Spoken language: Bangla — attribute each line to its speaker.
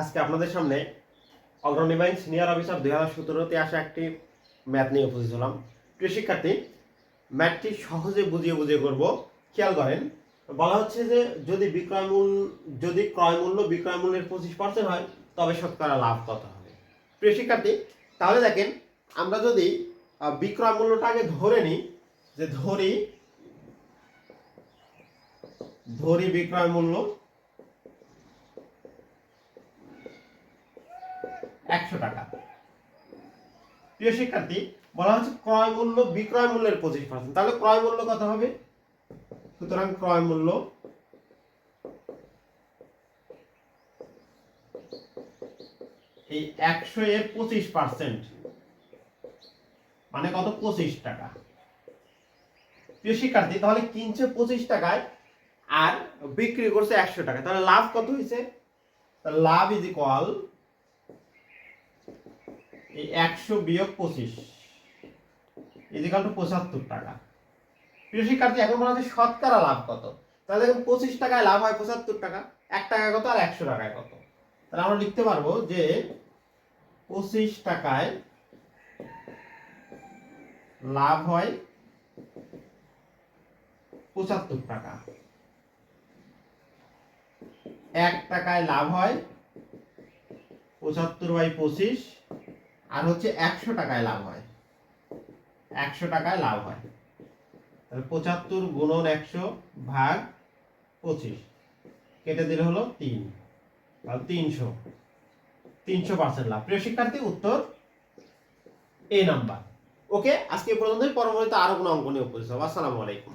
Speaker 1: আজকে আপনাদের সামনে অগ্রণীবাইন সিনিয়র অফিসার দুই হাজার সতেরোতে আসা একটি ম্যাথ নিয়ে উপস্থিত হলাম। প্রিয় শিক্ষার্থী, ম্যাথটি সহজে বুঝিয়ে বুঝিয়ে করব। খেয়াল করেন, বলা হচ্ছে যে যদি বিক্রয় মূল্য যদি ক্রয় মূল্য বিক্রয় মূল্যের পঁচিশ পার্সেন্ট হয়, তবে শতকরা লাভ কত হবে? প্রিয় শিক্ষার্থী, তাহলে দেখেন, আমরা যদি বিক্রয় মূল্যটা আগে ধরে নিই, যে ধরি ধরি বিক্রয় মূল্য একশো টাকা। প্রিয় শিক্ষার্থী, বলা হচ্ছে ক্রয় মূল্য বিক্রয় মূল্যের পঁচিশ পার্সেন্ট। তাহলে ক্রয় মূল্য কত হবে? সুতরাং ক্রয় মূল্য এই একশো এর পঁচিশ পার্সেন্ট। মানে কত? পঁচিশ টাকা। প্রিয় শিক্ষার্থী, তাহলে কিনছে পঁচিশ টাকায় আর বিক্রি করছে একশো টাকা তাহলে লাভ কত হয়েছে? লাভ ইজ ইকুয়াল এই একশো বিয়োগ পঁচিশ ইজিকাল টু পঁচাত্তর টাকা। প্রিয় শিক্ষার্থী, এখন বলা হচ্ছে শতকরা লাভ কত? তাহলে দেখুন, পঁচিশ টাকায় লাভ হয় পঁচাত্তর টাকা, এক টাকা কত আর একশো টাকায় কত? তাহলে আমরা লিখতে পারব যে পঁচিশ টাকায় লাভ হয় পঁচাত্তর টাকা। এক টাকায় লাভ হয় পঁচাত্তর বাই পঁচিশ আর হচ্ছে একশো টাকায় লাভ হয়। একশো টাকায় লাভ হয়। তাহলে পঁচাত্তর গুণন একশো ভাগ পঁচিশ, কেটে দিলে হলো তিন। তাহলে তিনশো। তিনশো পার্সেন্ট লাভ। প্রিয় শিক্ষার্থী, উত্তর এ নাম্বার। ওকে, আজকে এ পর্যন্তই। পরবর্তীতে আরও কোনো অঙ্ক নিয়ে উপস্থিত আসসালামু আলাইকুম।